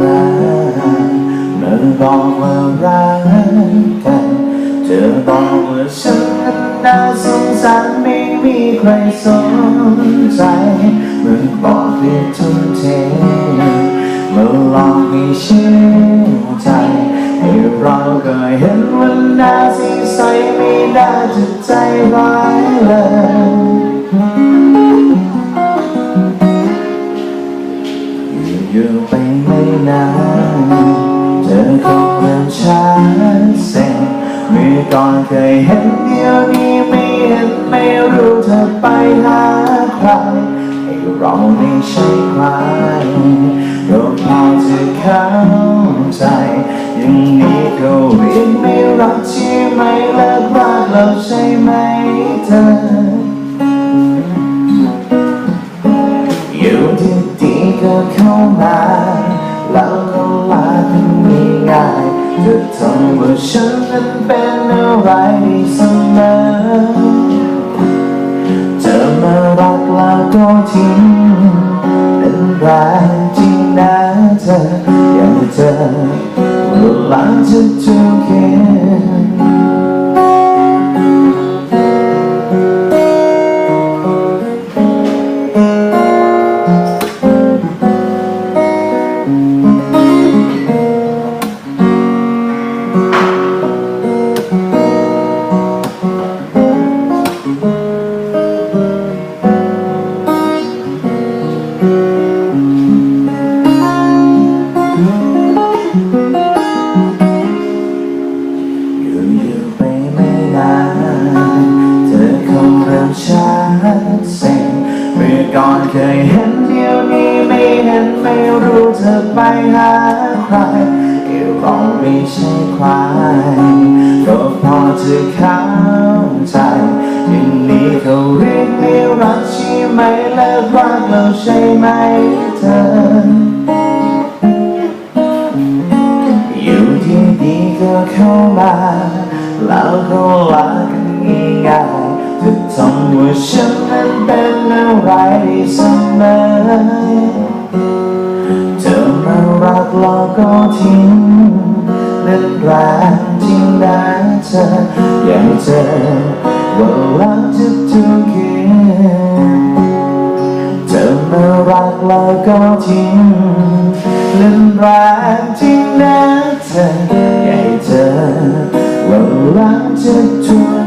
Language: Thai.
มาเมือบอกว่ารักกัน เธอบอกว่าฉันน่าสงสารไม่มีใครสนใจมื่อบอกให้ทุ่มเทเมื่อลองให้เชื่อใจให้เราก็เห็นวันหน้าสีใสไม่ได้จิตใจร้ายเลย ก่อนเคยเห็นเดียวนี้ไม่เห็นไม่รู้เธอไปหาใครให้เราไม่ใช่ใครก็พอจะเข้าใจอย่างนี้ก็เรียกไม่รักใช่ไหมเลิกรักเราใช่ไหมเธออยู่ดีๆก็เข้ามา จะทำว่าฉันนั้นเป็นอะไรเสมอเธอมารักแล้วก็ทิ้งเป็นแรงจริงนะเธออย่ากเธอเวลาจะถูกเห็ เคยเห็นเดียวนี้ไม่เห็นไม่รู้เธอไปหาใครเอวเราไม่ใช่ใครก็พอจะเข้าใจอย่างนี้เขาเรียกไม่รักใช่ไหมเลิกรักเราใช่ไหมเธอ อยู่ที่ดีก็เข้ามาแล้วก็ลากันง่ายๆจะทำว่าฉันนั้น เป็นอะไรเสมอเธอมารักแล้วก็ทิ้งเล่นแรงจริงนะเธออย่างเธอว่ารักจะถูกเกินเธอมารักแล้วก็ทิ้งเล่นแรงจริงนะเธอใหญ่เธอว่ารักจะถูก